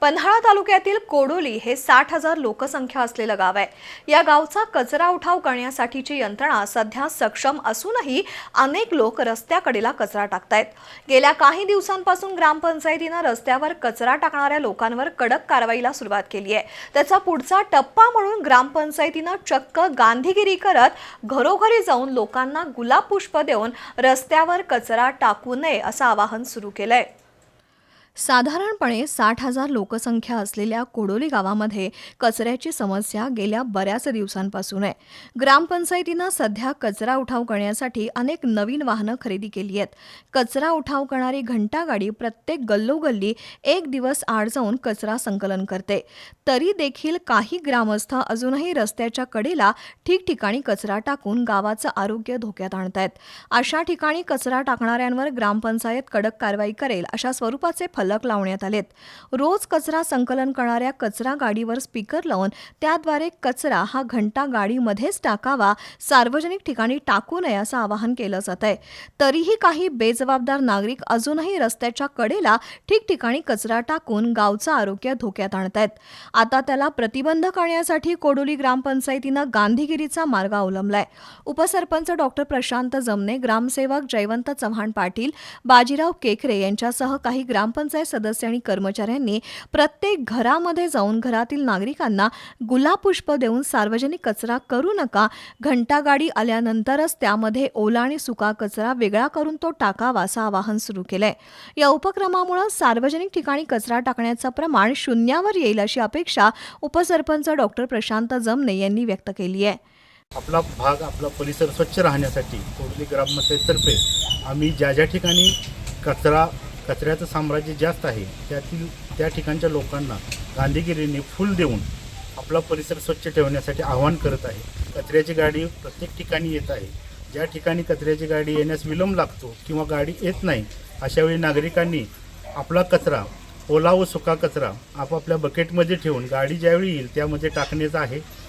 पन्हाळा तालुक्यातील कोडोली हे साठ हजार लोकसंख्या असलेलं गाव आहे. या गावचा कचरा उठाव करण्यासाठीची यंत्रणा सध्या सक्षम असूनही अनेक लोक रस्त्याकडेला कचरा टाकतायत. गेल्या काही दिवसांपासून ग्रामपंचायतीनं रस्त्यावर कचरा टाकणाऱ्या लोकांवर कडक कारवाईला सुरुवात केली आहे. त्याचा पुढचा टप्पा म्हणून ग्रामपंचायतीनं चक्क गांधीगिरी करत घरोघरी जाऊन लोकांना गुलाब पुष्प देऊन रस्त्यावर कचरा टाकू नये असं आवाहन सुरू केलंय. साधारणपणे साठ हजार लोकसंख्या असलेल्या कोडोली गावामध्ये कचऱ्याची समस्या गेल्या बऱ्याच दिवसांपासून आहे. ग्रामपंचायतीनं सध्या कचरा उठाव करण्यासाठी अनेक नवीन वाहनं खरेदी केली आहेत. कचरा उठाव करणारी घंटागाडी प्रत्येक गल्लोगल्ली एक दिवस आड जाऊन कचरा संकलन करते. तरी देखील काही ग्रामस्थ अजूनही रस्त्याच्या कडेला ठिकठिकाणी कचरा टाकून गावाचं आरोग्य धोक्यात आणतायत. अशा ठिकाणी कचरा टाकणाऱ्यांवर ग्रामपंचायत कडक कारवाई करेल अशा स्वरूपाचे फलक लावण्यात आलेत. रोज कचरा संकलन करणाऱ्या कचरा गाडीवर स्पीकर लावून त्याद्वारे कचरा हा घंटा गाडीमध्येच टाकावा सार्वजनिक ठिकाणी टाकू नये असं आवाहन केलं जात आहे. तरीही काही बेजबाबदार नागरिक अजूनही रस्त्याच्या कडेला ठिकठिकाणी कचरा टाकून गावचं आरोग्य धोक्यात आणतायत आता त्याला प्रतिबंध करण्यासाठी कोडोली ग्रामपंचायतीनं गांधीगिरीचा मार्ग अवलंबलाय. उपसरपंच डॉक्टर प्रशांत जमने ग्रामसेवक जयवंत चव्हाण पाटील बाजीराव केकरे यांच्यासह काही ग्रामपंचायत सदस्य आणि कर्मचाऱ्यांनी प्रत्येक घरामध्ये जाऊन घरातील नागरिकांना गुलाबपुष्प देऊन सार्वजनिक कचरा करू नका. घंटागाडी आल्यानंतरच त्यामध्ये ओला आणि सुका कचरा वेगळा करून तो टाकावा असं आवाहन सुरू केलंय. या उपक्रमामुळे सार्वजनिक ठिकाणी कचरा टाकण्याचं प्रमाण शून्यावर येईल अशी अपेक्षा उपसरपंच डॉक्टर प्रशांत जमने यांनी व्यक्त केली आहे. आपला भाग आपला परिसर स्वच्छ राहण्यासाठी कोडली ग्रामपंचायततर्फे आम्ही ज्या ज्या ठिकाणी कचरा कचऱ्याचं साम्राज्य जास्त आहे त्यातील त्या ठिकाणच्या लोकांना गांधीगिरीने फुल देऊन आपला परिसर स्वच्छ ठेवण्यासाठी आवाहन करत आहे. कचऱ्याची गाडी प्रत्येक ठिकाणी येत आहे. ज्या ठिकाणी कचऱ्याची गाडी येण्यास विलंब लागतो किंवा गाडी येत नाही अशावेळी नागरिकांनी आपला कचरा ओला व सुका कचरा आपापल्या बकेटमध्ये ठेवून गाडी ज्यावेळी येईल त्यामध्ये टाकण्याचा आहे.